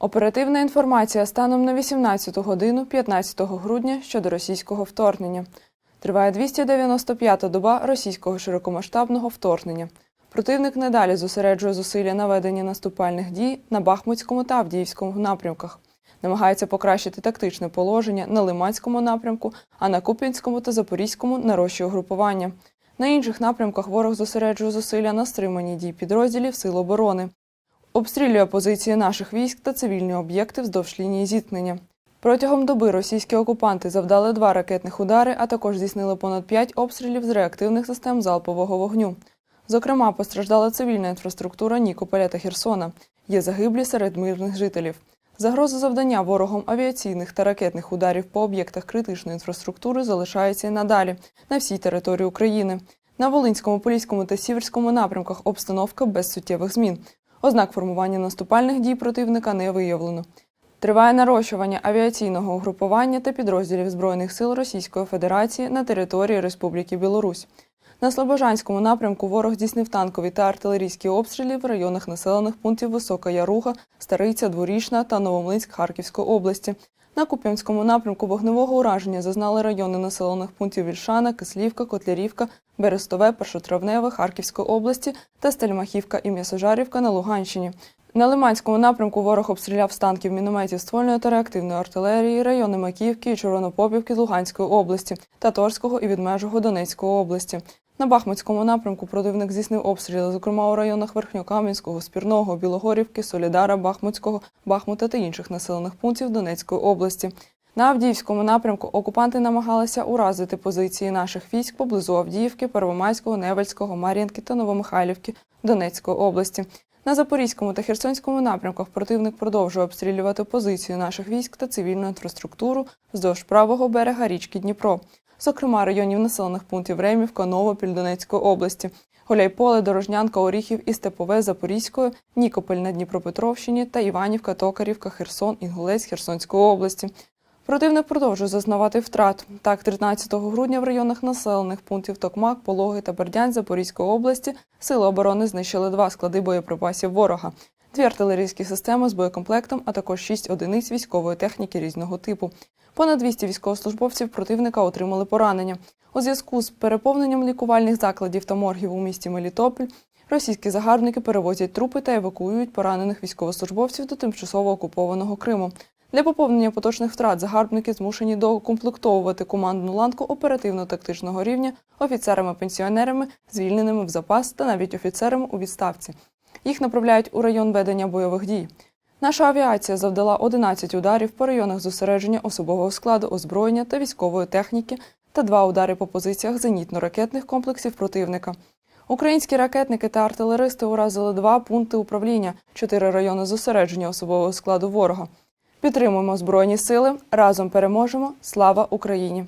Оперативна інформація станом на 18 годину 15 грудня щодо російського вторгнення. Триває 295-та доба російського широкомасштабного вторгнення. Противник надалі зосереджує зусилля на веденні наступальних дій на Бахмутському та Авдіївському напрямках. Намагається покращити тактичне положення на Лиманському напрямку, а на Куп'янському та Запорізькому нарощує групування. На інших напрямках ворог зосереджує зусилля на стриманні дій підрозділів Сил оборони. Обстрілює позиції наших військ та цивільні об'єкти вздовж лінії зіткнення. Протягом доби російські окупанти завдали два ракетних удари, а також здійснили понад п'ять обстрілів з реактивних систем залпового вогню. Зокрема, постраждала цивільна інфраструктура Нікополя та Херсона. Є загиблі серед мирних жителів. Загроза завдання ворогом авіаційних та ракетних ударів по об'єктах критичної інфраструктури залишається і надалі на всій території України. На Волинському, Поліському та Сіверському напрямках обстановка без суттєвих змін. Ознак формування наступальних дій противника не виявлено. Триває нарощування авіаційного угрупування та підрозділів Збройних сил Російської Федерації на території Республіки Білорусь. На Слобожанському напрямку ворог здійснив танкові та артилерійські обстріли в районах населених пунктів Висока Яруга, Стариця, Дворічна та Новомлинськ Харківської області. На Куп'янському напрямку вогневого ураження зазнали райони населених пунктів Вільшана, Кислівка, Котлярівка, Берестове, Першотравневе Харківської області та Стельмахівка і М'ясожарівка на Луганщині. На Лиманському напрямку ворог обстріляв з танків, мінометів ствольної та реактивної артилерії райони Макіївки і Червонопопівки Луганської області та Торського і Відмежого Донецької області. На Бахмутському напрямку противник здійснив обстріли, зокрема у районах Верхньокам'янського, Спірного, Білогорівки, Солідара, Бахмутського, Бахмута та інших населених пунктів Донецької області. На Авдіївському напрямку окупанти намагалися уразити позиції наших військ поблизу Авдіївки, Первомайського, Невельського, Мар'їнки та Новомихайлівки Донецької області. На Запорізькому та Херсонському напрямках противник продовжує обстрілювати позиції наших військ та цивільну інфраструктуру вздовж правого берега річки Дніпро, зокрема районів населених пунктів Ремівка, Новопіль Донецької області, Голяйполе, Дорожнянка, Оріхів і Степове Запорізької, Нікополь на Дніпропетровщині та Іванівка, Токарівка, Херсон, Інгулець Херсонської області. Противник продовжує зазнавати втрат. Так, 13 грудня в районах населених пунктів Токмак, Пологи та Бердянськ Запорізької області сили оборони знищили два склади боєприпасів ворога, дві артилерійські системи з боєкомплектом, а також шість одиниць військової техніки різного типу. Понад 200 військовослужбовців противника отримали поранення. У зв'язку з переповненням лікувальних закладів та моргів у місті Мелітополь російські загарбники перевозять трупи та евакуюють поранених військовослужбовців до тимчасово окупованого Криму. Для поповнення поточних втрат загарбники змушені докомплектовувати командну ланку оперативно-тактичного рівня офіцерами-пенсіонерами, звільненими в запас та навіть офіцерами у відставці. Їх направляють у район ведення бойових дій. Наша авіація завдала 11 ударів по районах зосередження особового складу, озброєння та військової техніки та два удари по позиціях зенітно-ракетних комплексів противника. Українські ракетники та артилеристи уразили два пункти управління, чотири райони зосередження особового складу ворога. Підтримуємо Збройні сили, разом переможемо. Слава Україні!